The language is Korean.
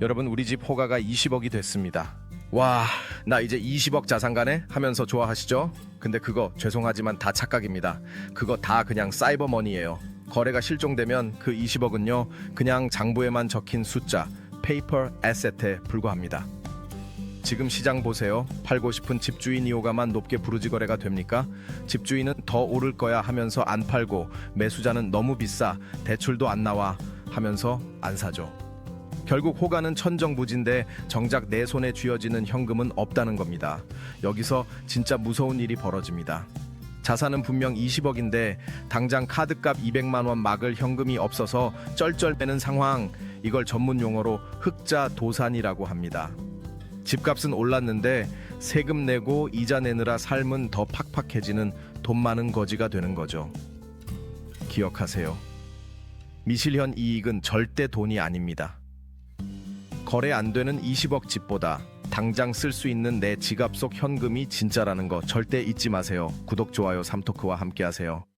여러분 우리 집 호가가 20억이 됐습니다. 와, 나 이제 20억 자산 가네 하면서 좋아하시죠? 근데 그거 죄송하지만 다 착각입니다. 그거 다 그냥 사이버머니예요. 거래가 실종되면 그 20억은요, 그냥 장부에만 적힌 숫자, 페이퍼 에셋에 불과합니다. 지금 시장 보세요. 팔고 싶은 집주인 이호가만 높게 부르지 거래가 됩니까? 집주인은 더 오를 거야 하면서 안 팔고 매수자는 너무 비싸 대출도 안 나와 하면서 안 사죠. 결국 호가는 천정부진데 정작 내 손에 쥐어지는 현금은 없다는 겁니다. 여기서 진짜 무서운 일이 벌어집니다. 자산은 분명 20억인데 당장 카드값 200만 원 막을 현금이 없어서 쩔쩔매는 상황. 이걸 전문 용어로 흑자 도산이라고 합니다. 집값은 올랐는데 세금 내고 이자 내느라 삶은 더 팍팍해지는 돈 많은 거지가 되는 거죠. 기억하세요. 미실현 이익은 절대 돈이 아닙니다. 거래 안 되는 20억 집보다 당장 쓸 수 있는 내 지갑 속 현금이 진짜라는 거 절대 잊지 마세요. 구독, 좋아요, 삼토크와 함께 하세요.